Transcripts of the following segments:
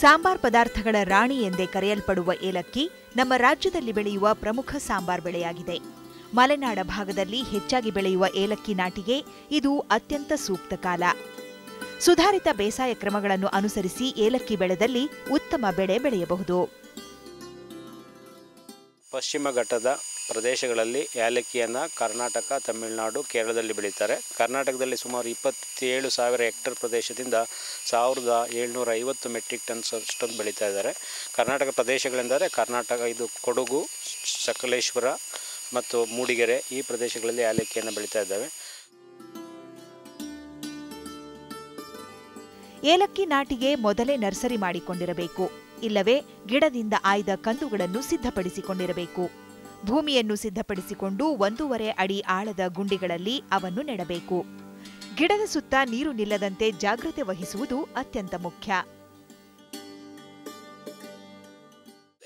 ಸಾಂಬಾರ್ ಪದಾರ್ಥಗಳ ರಾಣಿ ಎಂದೇ ಕರೆಯಲ್ಪಡುವ ಏಲಕ್ಕಿ ನಮ್ಮ ರಾಜ್ಯದಲ್ಲಿ ಬೆಳೆಯುವ ಪ್ರಮುಖ ಸಾಂಬಾರ್ ಬೆಳೆಯಾಗಿದೆ. ಮಲೆನಾಡ ಭಾಗದಲ್ಲಿ ಹೆಚ್ಚಾಗಿ ಬೆಳೆಯುವ ಏಲಕ್ಕಿ ನಾಟಿಗೆ ಇದು ಅತ್ಯಂತ ಸೂಕ್ತ ಕಾಲ. ಸುಧಾರಿತ ಬೇಸಾಯ ಕ್ರಮಗಳನ್ನು ಅನುಸರಿಸಿ ಏಲಕ್ಕಿ ಬೆಳೆದಲ್ಲಿ ಉತ್ತಮ ಬೆಳೆ ಬೆಳೆಯಬಹುದು. ಪಶ್ಚಿಮ ಘಟ್ಟದ ಪ್ರದೇಶಗಳಲ್ಲಿ ಏಲಕ್ಕಿಯನ್ನು ಕರ್ನಾಟಕ, ತಮಿಳುನಾಡು, ಕೇರಳದಲ್ಲಿ ಬೆಳೀತಾರೆ. ಕರ್ನಾಟಕದಲ್ಲಿ ಸುಮಾರು ಇಪ್ಪತ್ತೇಳು ಸಾವಿರ ಹೆಕ್ಟೇರ್ ಪ್ರದೇಶದಿಂದ ಸಾವಿರದ ಏಳ್ನೂರ ಐವತ್ತು ಮೆಟ್ರಿಕ್ ಟನ್ಸ್ ಅಷ್ಟೊಂದು ಬೆಳೀತಾ ಇದ್ದಾರೆ. ಕರ್ನಾಟಕ ಪ್ರದೇಶಗಳೆಂದರೆ ಕರ್ನಾಟಕ, ಇದು ಕೊಡಗು ಸಕಲೇಶ್ವರ ಮತ್ತು ಮೂಡಿಗೆರೆ ಈ ಪ್ರದೇಶಗಳಲ್ಲಿ ಏಲಕ್ಕಿಯನ್ನು ಬೆಳೀತಾ ಇದ್ದಾವೆ. ಏಲಕ್ಕಿ ನಾಟಿಗೆ ಮೊದಲೇ ನರ್ಸರಿ ಮಾಡಿಕೊಂಡಿರಬೇಕು. ಇಲ್ಲವೇ ಗಿಡದಿಂದ ಆಯ್ದ ಕಂದುಗಳನ್ನು ಸಿದ್ಧಪಡಿಸಿಕೊಂಡಿರಬೇಕು. ಭೂಮಿಯನ್ನು ಸಿದ್ಧಪಡಿಸಿಕೊಂಡು ಒಂದೂವರೆ ಅಡಿ ಆಳದ ಗುಂಡಿಗಳಲ್ಲಿ ಅವನ್ನು ನೆಡಬೇಕು. ಗಿಡದ ಸುತ್ತ ನೀರು ನಿಲ್ಲದಂತೆ ಜಾಗ್ರತೆ ವಹಿಸುವುದು ಅತ್ಯಂತ ಮುಖ್ಯ.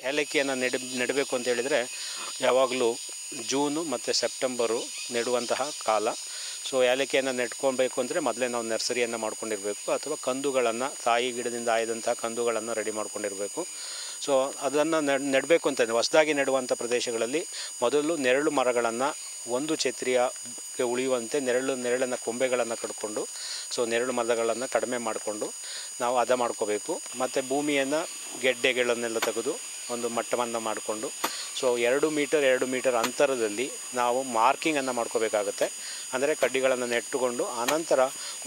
ಏಲಕ್ಕಿಯನ್ನು ನೆಡ ನೆಡಬೇಕು ಅಂತ ಹೇಳಿದರೆ ಯಾವಾಗಲೂ ಜೂನು ಮತ್ತು ಸೆಪ್ಟೆಂಬರು ನೆಡುವಂತಹ ಕಾಲ. ಸೊ, ಏಲಕ್ಕಿಯನ್ನು ನೆಟ್ಕೊಳ್ಬೇಕು ಅಂದರೆ ಮೊದಲೇ ನಾವು ನರ್ಸರಿಯನ್ನು ಮಾಡ್ಕೊಂಡಿರಬೇಕು ಅಥವಾ ಕಂದುಗಳನ್ನು, ತಾಯಿ ಗಿಡದಿಂದ ಆಯ್ದಂಥ ಕಂದುಗಳನ್ನು ರೆಡಿ ಮಾಡ್ಕೊಂಡಿರಬೇಕು. ಸೊ, ಅದನ್ನು ನೆಡ್, ನೆಡಬೇಕು ಅಂತ ಹೊಸದಾಗಿ ನೆಡುವಂಥ ಪ್ರದೇಶಗಳಲ್ಲಿ ಮೊದಲು ನೆರಳು ಮರಗಳನ್ನು ಒಂದು ಛತ್ರಿಯಕ್ಕೆ ಉಳಿಯುವಂತೆ ನೆರಳು, ನೆರಳನ್ನು ಕೊಂಬೆಗಳನ್ನು ಕಟ್ಕೊಂಡು, ಸೊ, ನೆರಳು ಮರಗಳನ್ನು ಕಡಿಮೆ ಮಾಡಿಕೊಂಡು ನಾವು ಅದ ಮಾಡ್ಕೋಬೇಕು. ಮತ್ತು ಭೂಮಿಯನ್ನು ಗೆಡ್ಡೆಗಳನ್ನೆಲ್ಲ ತೆಗೆದು ಒಂದು ಮಟ್ಟವನ್ನು ಮಾಡಿಕೊಂಡು ಸೊ ಎರಡು ಮೀಟರ್ ಎರಡು ಮೀಟರ್ ಅಂತರದಲ್ಲಿ ನಾವು ಮಾರ್ಕಿಂಗನ್ನು ಮಾಡ್ಕೋಬೇಕಾಗುತ್ತೆ. ಅಂದರೆ ಕಡ್ಡಿಗಳನ್ನು ನೆಟ್ಟುಕೊಂಡು ಆನಂತರ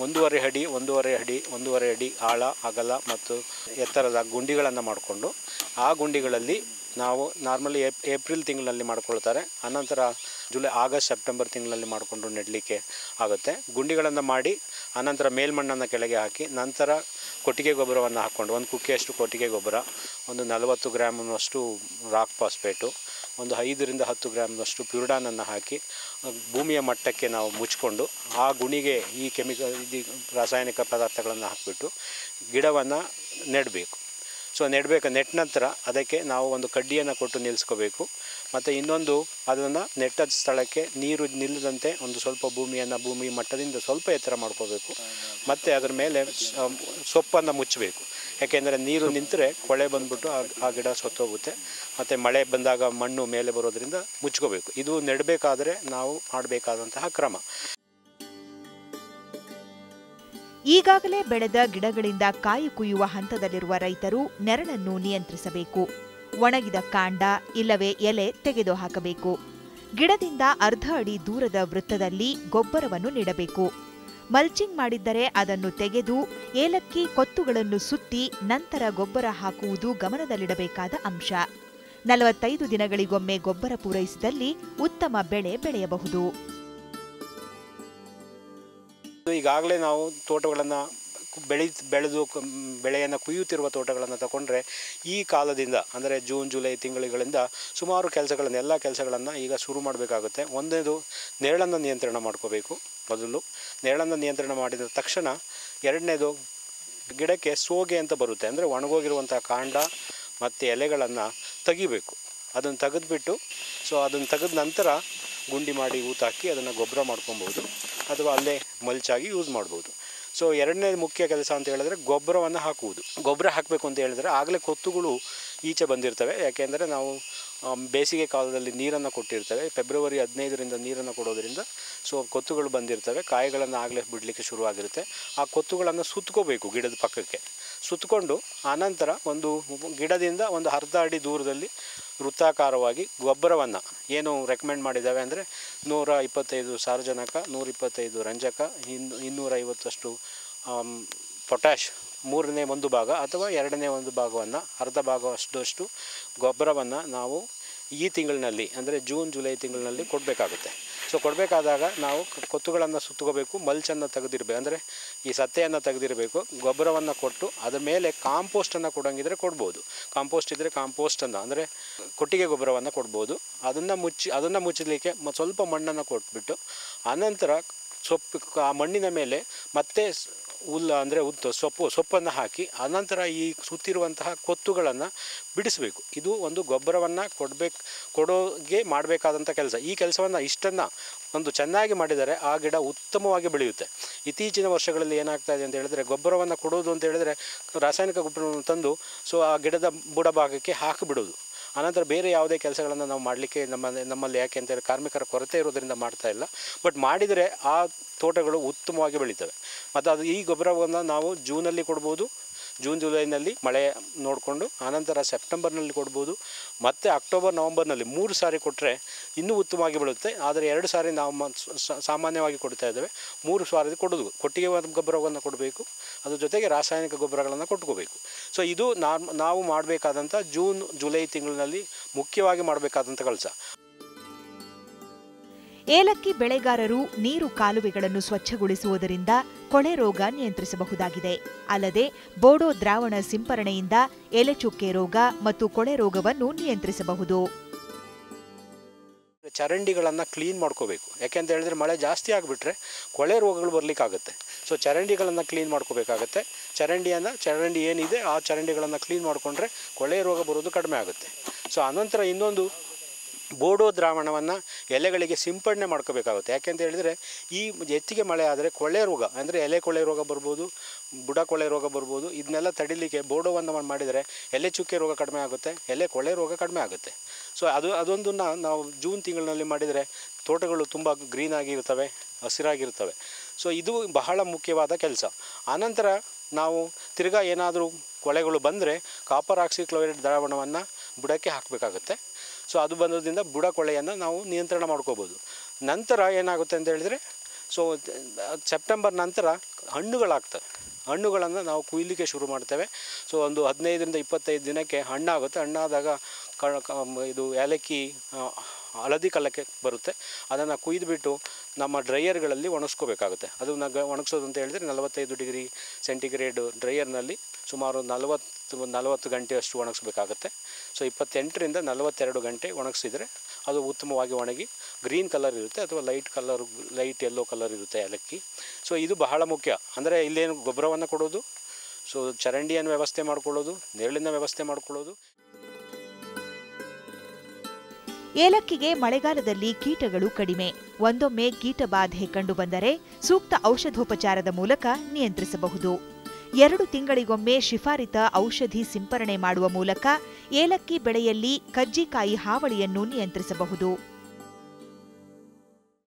ಒಂದೂವರೆ ಅಡಿ ಒಂದೂವರೆ ಅಡಿ ಒಂದೂವರೆ ಅಡಿ ಆಳ, ಅಗಲ ಮತ್ತು ಎತ್ತರದ ಗುಂಡಿಗಳನ್ನು ಮಾಡಿಕೊಂಡು, ಆ ಗುಂಡಿಗಳಲ್ಲಿ ನಾವು ನಾರ್ಮಲಿ ಏಪ್, ಏಪ್ರಿಲ್ ತಿಂಗಳಲ್ಲಿ ಮಾಡ್ಕೊಳ್ತಾರೆ. ಆನಂತರ ಜುಲೈ, ಆಗಸ್ಟ್, ಸೆಪ್ಟೆಂಬರ್ ತಿಂಗಳಲ್ಲಿ ಮಾಡಿಕೊಂಡು ನೆಡಲಿಕ್ಕೆ ಆಗುತ್ತೆ. ಗುಂಡಿಗಳನ್ನು ಮಾಡಿ ಆನಂತರ ಮೇಲ್ಮಣ್ಣನ್ನು ಕೆಳಗೆ ಹಾಕಿ ನಂತರ ಕೊಟ್ಟಿಗೆ ಗೊಬ್ಬರವನ್ನು ಹಾಕ್ಕೊಂಡು, ಒಂದು ಕುಕ್ಕಿಯಷ್ಟು ಕೊಟ್ಟಿಗೆ ಗೊಬ್ಬರ, ಒಂದು ನಲವತ್ತು ಗ್ರಾಮ್ನಷ್ಟು ರಾಕ್ ಫಾಸ್ಫೇಟು, ಒಂದು ಐದರಿಂದ ಹತ್ತು ಗ್ರಾಮ್ನಷ್ಟು ಪ್ಯೂರ್ಡಾನನ್ನು ಹಾಕಿ ಭೂಮಿಯ ಮಟ್ಟಕ್ಕೆ ನಾವು ಮುಚ್ಕೊಂಡು ಆ ಗುಣಿಗೆ ಈ ಕೆಮಿಕಲ್, ಇದು ರಾಸಾಯನಿಕ ಪದಾರ್ಥಗಳನ್ನು ಹಾಕಿಬಿಟ್ಟು ಗಿಡವನ್ನು ನೆಡಬೇಕು. ಸೊ, ನೆಡಬೇಕು, ನೆಟ್ಟ ನಂತರ ಅದಕ್ಕೆ ನಾವು ಒಂದು ಕಡ್ಡಿಯನ್ನು ಕೊಟ್ಟು ನಿಲ್ಲಿಸ್ಕೋಬೇಕು ಮತ್ತು ಇನ್ನೊಂದು, ಅದನ್ನು ನೆಟ್ಟ ಸ್ಥಳಕ್ಕೆ ನೀರು ನಿಲ್ಲದಂತೆ ಒಂದು ಸ್ವಲ್ಪ ಭೂಮಿಯನ್ನು ಭೂಮಿ ಮಟ್ಟದಿಂದ ಸ್ವಲ್ಪ ಎತ್ತರ ಮಾಡ್ಕೋಬೇಕು. ಮತ್ತು ಅದರ ಮೇಲೆ ಸೊಪ್ಪನ್ನು ಮುಚ್ಚಬೇಕು. ಯಾಕೆಂದರೆ ನೀರು ನಿಂತರೆ ಕೊಳೆ ಬಂದ್ಬಿಟ್ಟು ಆ ಗಿಡ ಸತ್ತೋಗುತ್ತೆ. ಮತ್ತು ಮಳೆ ಬಂದಾಗ ಮಣ್ಣು ಮೇಲೆ ಬರೋದರಿಂದ ಮುಚ್ಕೋಬೇಕು. ಇದು ನೆಡಬೇಕಾದ್ರೆ ನಾವು ಮಾಡಬೇಕಾದಂತಹ ಕ್ರಮ. ಈಗಾಗಲೇ ಬೆಳೆದ ಗಿಡಗಳಿಂದ ಕಾಯಿ ಕುಯ್ಯುವ ಹಂತದಲ್ಲಿರುವ ರೈತರು ನೆರಳನ್ನು ನಿಯಂತ್ರಿಸಬೇಕು. ಒಣಗಿದ ಕಾಂಡ ಇಲ್ಲವೇ ಎಲೆ ತೆಗೆದುಹಾಕಬೇಕು. ಗಿಡದಿಂದ ಅರ್ಧ ಅಡಿ ದೂರದ ವೃತ್ತದಲ್ಲಿ ಗೊಬ್ಬರವನ್ನು ನೀಡಬೇಕು. ಮಲ್ಚಿಂಗ್ ಮಾಡಿದ್ದರೆ ಅದನ್ನು ತೆಗೆದು ಏಲಕ್ಕಿ ಕೊತ್ತುಗಳನ್ನು ಸುತ್ತಿ ನಂತರ ಗೊಬ್ಬರ ಹಾಕುವುದು ಗಮನದಲ್ಲಿಡಬೇಕಾದ ಅಂಶ. ನಲವತ್ತೈದು ದಿನಗಳಿಗೊಮ್ಮೆ ಗೊಬ್ಬರ ಪೂರೈಸಿದಲ್ಲಿ ಉತ್ತಮ ಬೆಳೆ ಬೆಳೆಯಬಹುದು. ಈಗಾಗಲೇ ನಾವು ತೋಟಗಳನ್ನು ಬೆಳಿ ಬೆಳೆದು ಬೆಳೆಯನ್ನು ಕುಯ್ಯುತ್ತಿರುವ ತೋಟಗಳನ್ನು ತಗೊಂಡ್ರೆ ಈ ಕಾಲದಿಂದ ಅಂದರೆ ಜೂನ್, ಜುಲೈ ತಿಂಗಳುಗಳಿಂದ ಸುಮಾರು ಕೆಲಸಗಳನ್ನು, ಎಲ್ಲ ಕೆಲಸಗಳನ್ನು ಈಗ ಶುರು ಮಾಡಬೇಕಾಗುತ್ತೆ. ಒಂದೇದು ನೆರಳನ್ನು ನಿಯಂತ್ರಣ ಮಾಡ್ಕೋಬೇಕು ಮೊದಲು. ನೆರಳನ್ನು ನಿಯಂತ್ರಣ ಮಾಡಿದ ತಕ್ಷಣ ಎರಡನೇದು ಗಿಡಕ್ಕೆ ಸೋಗೆ ಅಂತ ಬರುತ್ತೆ. ಅಂದರೆ ಒಣಗೋಗಿರುವಂಥ ಕಾಂಡ ಮತ್ತು ಎಲೆಗಳನ್ನು ತೆಗಿಬೇಕು. ಅದನ್ನು ತೆಗೆದುಬಿಟ್ಟು, ಸೊ ಅದನ್ನು ತೆಗೆದ ನಂತರ ಗುಂಡಿ ಮಾಡಿ ಊತಾಕಿ ಅದನ್ನು ಗೊಬ್ಬರ ಮಾಡ್ಕೊಬೋದು. ಅಥವಾ ಅಲ್ಲೇ ಮಲ್ಚಾಗಿ ಯೂಸ್ ಮಾಡ್ಬೋದು. ಸೊ ಎರಡನೇ ಮುಖ್ಯ ಕೆಲಸ ಅಂತ ಹೇಳಿದ್ರೆ ಗೊಬ್ಬರವನ್ನು ಹಾಕುವುದು. ಗೊಬ್ಬರ ಹಾಕಬೇಕು ಅಂತ ಹೇಳಿದ್ರೆ ಆಗಲೇ ಕೊತ್ತುಗಳು ಈಚೆ ಬಂದಿರ್ತವೆ. ಯಾಕೆಂದರೆ ನಾವು ಬೇಸಿಗೆ ಕಾಲದಲ್ಲಿ ನೀರನ್ನು ಕೊಟ್ಟಿರ್ತವೆ. ಫೆಬ್ರವರಿ ಹದಿನೈದರಿಂದ ನೀರನ್ನು ಕೊಡೋದರಿಂದ ಸೊ, ಕೊತ್ತುಗಳು ಬಂದಿರ್ತವೆ. ಕಾಯಿಗಳನ್ನು ಆಗಲೇ ಬಿಡಲಿಕ್ಕೆ ಶುರುವಾಗಿರುತ್ತೆ. ಆ ಕೊತ್ತುಗಳನ್ನು ಸುತ್ಕೋಬೇಕು ಗಿಡದ ಪಕ್ಕಕ್ಕೆ. ಸುತ್ತಕೊಂಡು ಆನಂತರ ಒಂದು ಗಿಡದಿಂದ ಒಂದು ಅರ್ಧ ಅಡಿ ದೂರದಲ್ಲಿ ವೃತ್ತಾಕಾರವಾಗಿ ಗೊಬ್ಬರವನ್ನು ಏನು ರೆಕಮೆಂಡ್ ಮಾಡಿದ್ದಾವೆ ಅಂದರೆ ನೂರ ಇಪ್ಪತ್ತೈದು ಸಾರಜನಕ ನೂರಿಪ್ಪತ್ತೈದು ರಂಜಕ, ಇನ್ನು ಇನ್ನೂರೈವತ್ತಷ್ಟು ಪೊಟ್ಯಾಶ್ ಮೂರನೇ ಒಂದು ಭಾಗ ಅಥವಾ ಎರಡನೇ ಒಂದು ಭಾಗವನ್ನು, ಅರ್ಧ ಭಾಗವಷ್ಟು ಗೊಬ್ಬರವನ್ನು ನಾವು ಈ ತಿಂಗಳಿನಲ್ಲಿ, ಅಂದರೆ ಜೂನ್, ಜುಲೈ ತಿಂಗಳಿನಲ್ಲಿ ಕೊಡಬೇಕಾಗುತ್ತೆ. ಸೊ ಕೊಡಬೇಕಾದಾಗ ನಾವು ಕೊತ್ತುಗಳನ್ನು ಸುತ್ತಕೋಬೇಕು ಮಲ್ಚನ್ನು ತೆಗೆದಿರಬೇಕು, ಅಂದರೆ ಈ ಸತ್ತೆಯನ್ನು ತೆಗೆದಿರಬೇಕು, ಗೊಬ್ಬರವನ್ನು ಕೊಟ್ಟು ಅದರ ಮೇಲೆ ಕಾಂಪೋಸ್ಟನ್ನು ಕೊಡೋಂಗಿದ್ರೆ ಕೊಡ್ಬೋದು. ಕಾಂಪೋಸ್ಟ್ ಇದ್ದರೆ ಕಾಂಪೋಸ್ಟನ್ನು, ಅಂದರೆ ಕೊಟ್ಟಿಗೆ ಗೊಬ್ಬರವನ್ನು ಕೊಡ್ಬೋದು. ಅದನ್ನು ಮುಚ್ಚಿ, ಅದನ್ನು ಮುಚ್ಚಲಿಕ್ಕೆ ಸ್ವಲ್ಪ ಮಣ್ಣನ್ನು ಕೊಟ್ಬಿಟ್ಟು, ಆನಂತರ ಸೊಪ್ಪು, ಆ ಮಣ್ಣಿನ ಮೇಲೆ ಮತ್ತೆ ಹುಲ್ಲು ಅಂದರೆ ಉದ್ದ, ಸೊಪ್ಪು, ಸೊಪ್ಪನ್ನು ಹಾಕಿ ಅನಂತರ ಈ ಸುತ್ತಿರುವಂತಹ ಕೊತ್ತುಗಳನ್ನು ಬಿಡಿಸಬೇಕು. ಇದು ಒಂದು ಗೊಬ್ಬರವನ್ನು ಕೊಡಬೇಕು, ಕೊಡೋಗೆ ಮಾಡಬೇಕಾದಂಥ ಕೆಲಸ. ಈ ಕೆಲಸವನ್ನು ಇಷ್ಟನ್ನು ಒಂದು ಚೆನ್ನಾಗಿ ಮಾಡಿದರೆ ಆ ಗಿಡ ಉತ್ತಮವಾಗಿ ಬೆಳೆಯುತ್ತೆ. ಇತ್ತೀಚಿನ ವರ್ಷಗಳಲ್ಲಿ ಏನಾಗ್ತಾ ಇದೆ ಅಂತ ಹೇಳಿದ್ರೆ ಗೊಬ್ಬರವನ್ನು ಕೊಡೋದು ಅಂತ ಹೇಳಿದ್ರೆ ರಾಸಾಯನಿಕ ಗೊಬ್ಬರವನ್ನು ತಂದು ಸೊ ಆ ಗಿಡದ ಬುಡಭಾಗಕ್ಕೆ ಹಾಕಿಬಿಡೋದು. ಅನಂತರ ಬೇರೆ ಯಾವುದೇ ಕೆಲಸಗಳನ್ನು ನಾವು ಮಾಡಲಿಕ್ಕೆ ನಮ್ಮ ನಮ್ಮಲ್ಲಿ ಯಾಕೆ ಅಂತೇಳಿ ಕಾರ್ಮಿಕರ ಕೊರತೆ ಇರೋದರಿಂದ ಮಾಡ್ತಾ ಇಲ್ಲ. ಬಟ್ ಮಾಡಿದರೆ ಆ ತೋಟಗಳು ಉತ್ತಮವಾಗಿ ಬೆಳೀತವೆ. ಮತ್ತು ಅದು ಈ ಗೊಬ್ಬರವನ್ನು ನಾವು ಜೂನಲ್ಲಿ ಕೊಡ್ಬೋದು ಜೂನ್, ಜುಲೈನಲ್ಲಿ ಮಳೆ ನೋಡಿಕೊಂಡು ಆನಂತರ ಸೆಪ್ಟೆಂಬರ್ನಲ್ಲಿ ಕೊಡ್ಬೋದು. ಮತ್ತು ಅಕ್ಟೋಬರ್, ನವಂಬರ್ನಲ್ಲಿ ಮೂರು ಸಾರಿ ಕೊಟ್ಟರೆ ಇನ್ನೂ ಉತ್ತಮವಾಗಿ ಬೆಳೆಯುತ್ತೆ. ಆದರೆ ಎರಡು ಸಾರಿ ನಾವು ಸಾಮಾನ್ಯವಾಗಿ ಕೊಡ್ತಾ ಇದ್ದೇವೆ. ಮೂರು ಸಾರಿ ಕೊಡೋದು. ಕೊಟ್ಟಿಗೆ ಗೊಬ್ಬರವನ್ನು ಕೊಡಬೇಕು. ಅದ್ರ ಜೊತೆಗೆ ರಾಸಾಯನಿಕ ಗೊಬ್ಬರಗಳನ್ನು ಕೊಟ್ಕೋಬೇಕು. ಸೊ ಇದು ನಾವು ಮಾಡಬೇಕಾದಂಥ ಜೂನ್, ಜುಲೈ ತಿಂಗಳಿನಲ್ಲಿ ಮುಖ್ಯವಾಗಿ ಮಾಡಬೇಕಾದಂಥ ಕೆಲಸ ಏಲಕ್ಕಿ ಬೆಳೆಗಾರರು ನೀರು ಕಾಲುವೆಗಳನ್ನು ಸ್ವಚ್ಛಗೊಳಿಸುವುದರಿಂದ ಕೊಳೆ ರೋಗ ನಿಯಂತ್ರಿಸಬಹುದಾಗಿದೆ. ಅಲ್ಲದೆ ಬೋಡೋ ದ್ರಾವಣ ಸಿಂಪರಣೆಯಿಂದ ಎಲೆಚುಕ್ಕೆ ರೋಗ ಮತ್ತು ಕೊಳೆ ರೋಗವನ್ನು ನಿಯಂತ್ರಿಸಬಹುದು. ಚರಂಡಿಗಳನ್ನು ಕ್ಲೀನ್ ಮಾಡ್ಕೋಬೇಕು. ಯಾಕೆಂತ ಹೇಳಿದ್ರೆ ಮಳೆ ಜಾಸ್ತಿ ಆಗಿಬಿಟ್ರೆ ಕೊಳೆ ರೋಗಗಳು ಬರಲಿಕ್ಕಾಗುತ್ತೆ. ಸೊ ಚರಂಡಿಗಳನ್ನು ಕ್ಲೀನ್ ಮಾಡ್ಕೋಬೇಕಾಗತ್ತೆ. ಚರಂಡಿಯನ್ನು, ಚರಂಡಿ ಏನಿದೆ ಆ ಚರಂಡಿಗಳನ್ನು ಕ್ಲೀನ್ ಮಾಡಿಕೊಂಡ್ರೆ ಕೊಳೆ ರೋಗ ಬರೋದು ಕಡಿಮೆ ಆಗುತ್ತೆ. ಸೊ ಅನಂತರ ಇನ್ನೊಂದು ಬೋಡೋ ದ್ರಾವಣವನ್ನು ಎಲೆಗಳಿಗೆ ಸಿಂಪಡಣೆ ಮಾಡ್ಕೋಬೇಕಾಗುತ್ತೆ. ಯಾಕೆಂತ ಹೇಳಿದರೆ, ಈ ಹೆಚ್ಚಿಗೆ ಮಳೆ ಆದರೆ ಕೊಳೆ ರೋಗ, ಅಂದರೆ ಎಲೆ ಕೊಳೆ ರೋಗ ಬರ್ಬೋದು, ಬುಡ ಕೊಳೆ ರೋಗ ಬರ್ಬೋದು, ಇದನ್ನೆಲ್ಲ ತಡಿಲಿಕ್ಕೆ ಬೋಡೋವನ್ನು ಮಾಡಿದರೆ ಎಲೆ ಚುಕ್ಕೆ ರೋಗ ಕಡಿಮೆ ಆಗುತ್ತೆ, ಎಲೆ ಕೊಳೆ ರೋಗ ಕಡಿಮೆ ಆಗುತ್ತೆ. ಸೊ ಅದು, ಅದೊಂದನ್ನು ನಾವು ಜೂನ್ ತಿಂಗಳಿನಲ್ಲಿ ಮಾಡಿದರೆ ತೋಟಗಳು ತುಂಬ ಗ್ರೀನ್ ಆಗಿರ್ತವೆ, ಹಸಿರಾಗಿರ್ತವೆ. ಸೊ ಇದು ಬಹಳ ಮುಖ್ಯವಾದ ಕೆಲಸ. ಆನಂತರ ನಾವು ತಿರ್ಗಾ ಏನಾದರೂ ಕೊಳೆಗಳು ಬಂದರೆ, ಕಾಪರ್ ಆಕ್ಸಿಕ್ಲೋರೈಡ್ ದ್ರಾವಣವನ್ನು ಬುಡಕ್ಕೆ ಹಾಕಬೇಕಾಗುತ್ತೆ. ಸೊ ಅದು ಬಂದೋದ್ರಿಂದ ಬುಡ ಕೊಳೆಯನ್ನು ನಾವು ನಿಯಂತ್ರಣ ಮಾಡ್ಕೋಬೋದು. ನಂತರ ಏನಾಗುತ್ತೆ ಅಂತ ಹೇಳಿದರೆ, ಸೊ ಸೆಪ್ಟೆಂಬರ್ ನಂತರ ಹಣ್ಣುಗಳಾಗ್ತವೆ. ಹಣ್ಣುಗಳನ್ನು ನಾವು ಕುಯ್ಲಿಕ್ಕೆ ಶುರು ಮಾಡ್ತೇವೆ. ಸೊ ಒಂದು ಹದಿನೈದರಿಂದ ಇಪ್ಪತ್ತೈದು ದಿನಕ್ಕೆ ಹಣ್ಣಾಗುತ್ತೆ. ಹಣ್ಣಾದಾಗ ಕ ಇದು ಏಲಕ್ಕಿ ಹಳದಿ ಕಲ್ಲಕ್ಕೆ ಬರುತ್ತೆ. ಅದನ್ನು ಕುಯ್ದುಬಿಟ್ಟು ನಮ್ಮ ಡ್ರೈಯರ್ಗಳಲ್ಲಿ ಒಣಗಿಸ್ಕೋಬೇಕಾಗುತ್ತೆ ಅದು ನಗ ಒಣಗಿಸೋದು ಅಂತ ಹೇಳಿದರೆ ನಲವತ್ತೈದು ಡಿಗ್ರಿ ಸೆಂಟಿಗ್ರೇಡ್ ಡ್ರೈಯರ್ನಲ್ಲಿ ಸುಮಾರು ನಲವತ್ತು ನಲವತ್ತು ಗಂಟೆಯಷ್ಟು ಒಣಗಿಸ್ಬೇಕಾಗುತ್ತೆ. ಸೊ, ಇಪ್ಪತ್ತೆಂಟರಿಂದ ನಲವತ್ತೆರಡು ಗಂಟೆ ಒಣಗಿಸಿದರೆ ಅದು ಉತ್ತಮವಾಗಿ ಒಣಗಿ ಗ್ರೀನ್ ಕಲರ್ ಇರುತ್ತೆ ಅಥವಾ light colour, light yellow colour ಇರುತ್ತೆ ಏಲಕ್ಕಿ. ಸೊ, ಇದು ಬಹಳ ಮುಖ್ಯ. ಅಂದರೆ ಇಲ್ಲೇನು ಗೊಬ್ಬರವನ್ನು ಕೊಡೋದು? ಸೊ, ಚರಂಡಿಯನ್ನು ವ್ಯವಸ್ಥೆ ಮಾಡ್ಕೊಳ್ಳೋದು, ನೆರಳಿನ ವ್ಯವಸ್ಥೆ ಮಾಡ್ಕೊಳ್ಳೋದು. ಏಲಕ್ಕಿಗೆ ಮಳೆಗಾಲದಲ್ಲಿ ಕೀಟಗಳು ಕಡಿಮೆ. ಒಂದೊಮ್ಮೆ ಕೀಟಬಾಧೆ ಕಂಡುಬಂದರೆ ಸೂಕ್ತ ಔಷಧೋಪಚಾರದ ಮೂಲಕ ನಿಯಂತ್ರಿಸಬಹುದು. ಎರಡು ತಿಂಗಳಿಗೊಮ್ಮೆ ಶಿಫಾರಿತ ಔಷಧಿ ಸಿಂಪರಣೆ ಮಾಡುವ ಮೂಲಕ ಏಲಕ್ಕಿ ಬೆಳೆಯಲ್ಲಿ ಕಜ್ಜಿಕಾಯಿ ಹಾವಳಿಯನ್ನು ನಿಯಂತ್ರಿಸಬಹುದು.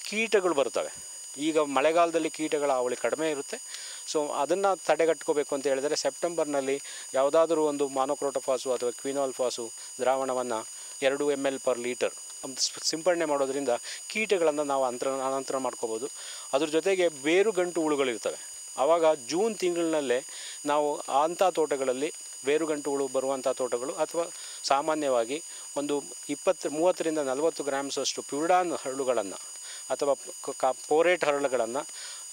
ಕೀಟಗಳು ಬರ್ತವೆ ಈಗ ಮಳೆಗಾಲದಲ್ಲಿ ಕೀಟಗಳ ಹಾವಳಿ ಕಡಿಮೆ ಇರುತ್ತೆ. ಸೊ, ಅದನ್ನು ತಡೆಗಟ್ಕೋಬೇಕು ಅಂತ ಹೇಳಿದರೆ ಸೆಪ್ಟೆಂಬರ್ನಲ್ಲಿ ಯಾವುದಾದ್ರೂ ಒಂದು ಮಾನೋಕ್ರೋಟೋಫಾಸು ಅಥವಾ ಕ್ವಿನಾಲ್ಫಾಸು ದ್ರಾವಣವನ್ನು ಎರಡು ಎಂ ಎಲ್ ಪರ್ ಲೀಟರ್ ಸಿಂಪಡಣೆ ಮಾಡೋದರಿಂದ ಕೀಟಗಳನ್ನು ನಾವು ಅಂತರ, ಅನಂತರ ಮಾಡ್ಕೋಬೋದು. ಅದ್ರ ಜೊತೆಗೆ ಬೇರುಗಂಟು ಹುಳುಗಳಿರ್ತವೆ ಆವಾಗ ಜೂನ್ ತಿಂಗಳಿನಲ್ಲೇ ನಾವು ಅಂಥ ತೋಟಗಳಲ್ಲಿ ಬೇರುಗಂಟು ಹುಳು ಬರುವಂಥ ತೋಟಗಳು ಅಥವಾ ಸಾಮಾನ್ಯವಾಗಿ ಒಂದು ಇಪ್ಪತ್ತು, ಮೂವತ್ತರಿಂದ ನಲವತ್ತು ಗ್ರಾಮ್ಸಷ್ಟು ಪ್ಯೂಡಾನ್ ಹರಳುಗಳನ್ನು ಅಥವಾ ಕ ಪೋರೇಟ್ ಹರಳುಗಳನ್ನು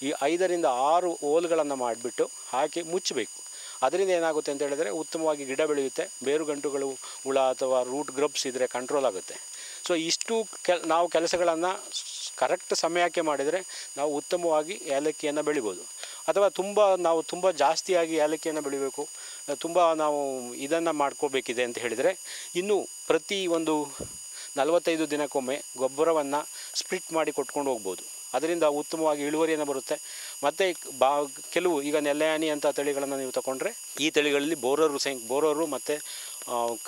ಈ ಐದರಿಂದ ಆರು ಓಲ್ಗಳನ್ನು ಮಾಡಿಬಿಟ್ಟು ಹಾಕಿ ಮುಚ್ಚಬೇಕು. ಅದರಿಂದ ಏನಾಗುತ್ತೆ ಅಂತ ಹೇಳಿದ್ರೆ ಉತ್ತಮವಾಗಿ ಗಿಡ ಬೆಳೆಯುತ್ತೆ, ಬೇರು ಗಂಟುಗಳು ಹುಳ ಅಥವಾ ರೂಟ್ ಗ್ರಬ್ಸ್ ಇದ್ದರೆ ಕಂಟ್ರೋಲ್ ಆಗುತ್ತೆ. ಸೊ ಇಷ್ಟು ಕೆಲ್, ನಾವು ಕೆಲಸಗಳನ್ನು ಕರೆಕ್ಟ್ ಸಮಯಕ್ಕೆ ಮಾಡಿದರೆ ನಾವು ಉತ್ತಮವಾಗಿ ಏಲಕ್ಕಿಯನ್ನು ಬೆಳಿಬೋದು. ಅಥವಾ ತುಂಬ, ನಾವು ತುಂಬ ಜಾಸ್ತಿಯಾಗಿ ಏಲಕ್ಕಿಯನ್ನು ಬೆಳಿಬೇಕು, ತುಂಬ ನಾವು ಇದನ್ನು ಮಾಡ್ಕೋಬೇಕಿದೆ ಅಂತ ಹೇಳಿದರೆ, ಇನ್ನು ಪ್ರತಿ ಒಂದು ನಲವತ್ತೈದು ದಿನಕ್ಕೊಮ್ಮೆ ಗೊಬ್ಬರವನ್ನು ಸ್ಪ್ಲಿಟ್ ಮಾಡಿ ಕೊಟ್ಕೊಂಡು ಹೋಗ್ಬೋದು. ಅದರಿಂದ ಉತ್ತಮವಾಗಿ ಇಳುವರಿಯನ್ನು ಬರುತ್ತೆ. ಮತ್ತು ಬಾ, ಕೆಲವು ಈಗ ನೆಲ್ಲೆಯಾನಿ ಅಂತ ತಳಿಗಳನ್ನು ನೀವು ತಗೊಂಡ್ರೆ ಈ ತಳಿಗಳಲ್ಲಿ ಬೋರರು ಸಂ, ಬೋರರು ಮತ್ತು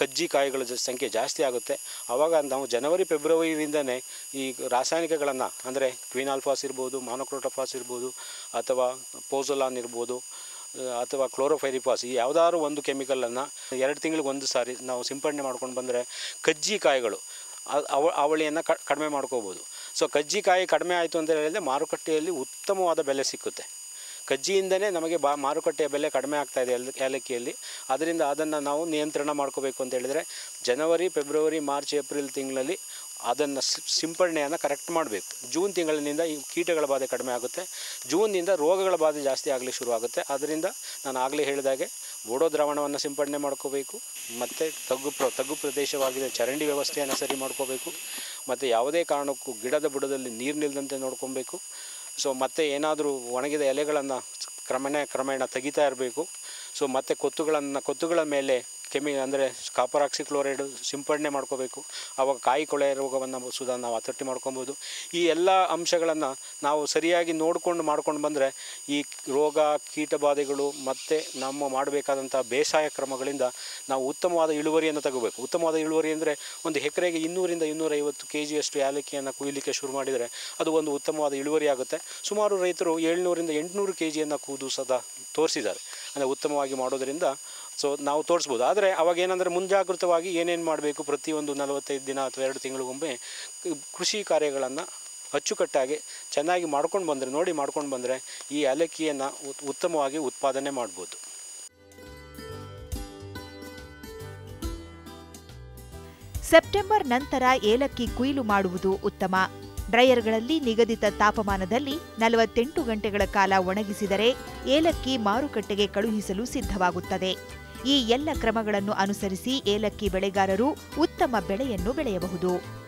ಕಜ್ಜಿ ಕಾಯಿಗಳ ಸಂಖ್ಯೆ ಜಾಸ್ತಿ ಆಗುತ್ತೆ. ಆವಾಗ ನಾವು ಜನವರಿ, ಫೆಬ್ರವರಿಯಿಂದನೇ ಈ ರಾಸಾಯನಿಕಗಳನ್ನು, ಅಂದರೆ ಕ್ವಿನಾಲ್ಫಾಸ್ ಇರ್ಬೋದು, ಮಾನೋಕ್ರೋಟೋಫಾಸ್ ಇರ್ಬೋದು, ಅಥವಾ ಪೋಸೊಲಾನ್ ಇರ್ಬೋದು, ಅಥವಾ ಕ್ಲೋರೋಫೈರಿಫಾಸ್ ಈ ಯಾವುದಾದ್ರು ಒಂದು ಕೆಮಿಕಲನ್ನು ಎರಡು ತಿಂಗಳಿಗೆ ಒಂದು ಸಾರಿ ನಾವು ಸಿಂಪಡಣೆ ಮಾಡ್ಕೊಂಡು ಬಂದರೆ ಕಜ್ಜಿ ಕಾಯಿಗಳು ಅವಳಿಯನ್ನು ಕಡಿಮೆ ಮಾಡ್ಕೋಬೋದು. ಸೊ ಕಜ್ಜಿಕಾಯಿ ಕಡಿಮೆ ಆಯಿತು ಅಂತ ಹೇಳಿದರೆ ಮಾರುಕಟ್ಟೆಯಲ್ಲಿ ಉತ್ತಮವಾದ ಬೆಲೆ ಸಿಕ್ಕುತ್ತೆ. ಕಜ್ಜಿಯಿಂದನೇ ನಮಗೆ ಬಾ, ಮಾರುಕಟ್ಟೆಯ ಬೆಲೆ ಕಡಿಮೆ ಆಗ್ತಾ ಇದೆ ಏಲ- ಏಲಕ್ಕಿಯಲ್ಲಿ. ಅದರಿಂದ ಅದನ್ನು ನಾವು ನಿಯಂತ್ರಣ ಮಾಡ್ಕೋಬೇಕು ಅಂತ ಹೇಳಿದರೆ ಜನವರಿ, ಫೆಬ್ರವರಿ, ಮಾರ್ಚ್, ಏಪ್ರಿಲ್ ತಿಂಗಳಲ್ಲಿ ಅದನ್ನು ಸಿಂಪಡಣೆಯನ್ನು ಕರೆಕ್ಟ್ ಮಾಡಬೇಕು. ಜೂನ್ ತಿಂಗಳಿನಿಂದ ಈ ಕೀಟಗಳ ಬಾಧೆ ಕಡಿಮೆ ಆಗುತ್ತೆ. ಜೂನ್ನಿಂದ ರೋಗಗಳ ಬಾಧೆ ಜಾಸ್ತಿ ಆಗಲಿಕ್ಕೆ ಶುರುವಾಗುತ್ತೆ. ಅದರಿಂದ ನಾನು ಆಗಲೇ ಹೇಳಿದಾಗೆ ಬೋಡೋ ದ್ರಾವಣವನ್ನು ಸಿಂಪಡಣೆ ಮಾಡ್ಕೋಬೇಕು, ಮತ್ತು ತಗ್ಗು ಪ್ರ, ತಗ್ಗು ಪ್ರದೇಶವಾಗಿದೆ ಚರಂಡಿ ವ್ಯವಸ್ಥೆಯನ್ನು ಸರಿ ಮಾಡ್ಕೋಬೇಕು, ಮತ್ತು ಯಾವುದೇ ಕಾರಣಕ್ಕೂ ಗಿಡದ ಬುಡದಲ್ಲಿ ನೀರು ನಿಲ್ಲದಂತೆ ನೋಡ್ಕೊಬೇಕು. ಸೊ ಮತ್ತೆ ಏನಾದರೂ ಒಣಗಿದ ಎಲೆಗಳನ್ನು ಕ್ರಮೇಣ ಕ್ರಮೇಣ ತೆಗಿತಾ ಇರಬೇಕು. ಸೊ ಮತ್ತೆ ಕೊತ್ತುಗಳನ್ನು, ಕೊತ್ತುಗಳ ಮೇಲೆ ಕೆಮಿ ಅಂದರೆ ಕಾಪರ್ ಆಕ್ಸಿಕ್ಲೋರೈಡ್ ಸಿಂಪಡಣೆ ಮಾಡ್ಕೋಬೇಕು. ಆವಾಗ ಕಾಯಿ ಕೊಳೆ ರೋಗವನ್ನು ಸುಧಾ ನಾವು ಹತೋಟಿ ಮಾಡ್ಕೊಬೋದು. ಈ ಎಲ್ಲ ಅಂಶಗಳನ್ನು ನಾವು ಸರಿಯಾಗಿ ನೋಡಿಕೊಂಡು ಮಾಡ್ಕೊಂಡು ಬಂದರೆ ಈ ರೋಗ, ಕೀಟಬಾಧೆಗಳು ಮತ್ತು ನಮ್ಮ ಮಾಡಬೇಕಾದಂಥ ಬೇಸಾಯ ಕ್ರಮಗಳಿಂದ ನಾವು ಉತ್ತಮವಾದ ಇಳುವರಿಯನ್ನು ತಗೋಬೇಕು. ಉತ್ತಮವಾದ ಇಳುವರಿ ಅಂದರೆ ಒಂದು ಎಕರೆಗೆ ಇನ್ನೂರಿಂದ ಇನ್ನೂರೈವತ್ತು ಕೆ ಜಿಯಷ್ಟು ಏಲಕ್ಕಿಯನ್ನು ಕುಯ್ಲಿಕ್ಕೆ ಶುರು ಮಾಡಿದರೆ ಅದು ಒಂದು ಉತ್ತಮವಾದ ಇಳುವರಿ ಆಗುತ್ತೆ. ಸುಮಾರು ರೈತರು ಏಳ್ನೂರಿಂದ ಎಂಟುನೂರು ಕೆ ಜಿಯನ್ನು ಕೂದು ಸದಾ ತೋರಿಸಿದ್ದಾರೆ. ಅಂದರೆ ಉತ್ತಮವಾಗಿ ಮಾಡೋದರಿಂದ ಸೊ ನಾವು ತೋರಿಸ್ಬೋದು. ಆದರೆ ಅವಾಗ ಏನಂದರೆ ಮುಂಜಾಗೃತವಾಗಿ ಏನೇನು ಮಾಡಬೇಕು ಪ್ರತಿಯೊಂದು ನಲವತ್ತೈದು ದಿನ ಅಥವಾ ಎರಡು ತಿಂಗಳಿಗೊಮ್ಮೆ ಕೃಷಿ ಕಾರ್ಯಗಳನ್ನು ಅಚ್ಚುಕಟ್ಟಾಗಿ ಚೆನ್ನಾಗಿ ಮಾಡ್ಕೊಂಡು ಬಂದರೆ, ನೋಡಿ ಮಾಡ್ಕೊಂಡು ಬಂದರೆ ಈ ಏಲಕ್ಕಿಯನ್ನು ಉತ್- ಉತ್ತಮವಾಗಿ ಉತ್ಪಾದನೆ ಮಾಡ್ಬೋದು. ಸೆಪ್ಟೆಂಬರ್ ನಂತರ ಏಲಕ್ಕಿ ಕುಯ್ಲು ಮಾಡುವುದು ಉತ್ತಮ. ಡ್ರೈಯರ್ಗಳಲ್ಲಿ ನಿಗದಿತ ತಾಪಮಾನದಲ್ಲಿ ನಲವತ್ತೆಂಟು ಗಂಟೆಗಳ ಕಾಲ ಒಣಗಿಸಿದರೆ ಏಲಕ್ಕಿ ಮಾರುಕಟ್ಟೆಗೆ ಕಳುಹಿಸಲು ಸಿದ್ಧವಾಗುತ್ತದೆ. ಈ ಎಲ್ಲ ಕ್ರಮಗಳನ್ನು ಅನುಸರಿಸಿ ಏಲಕ್ಕಿ ಬೆಳೆಗಾರರು ಉತ್ತಮ ಬೆಳೆಯನ್ನು ಬೆಳೆಯಬಹುದು.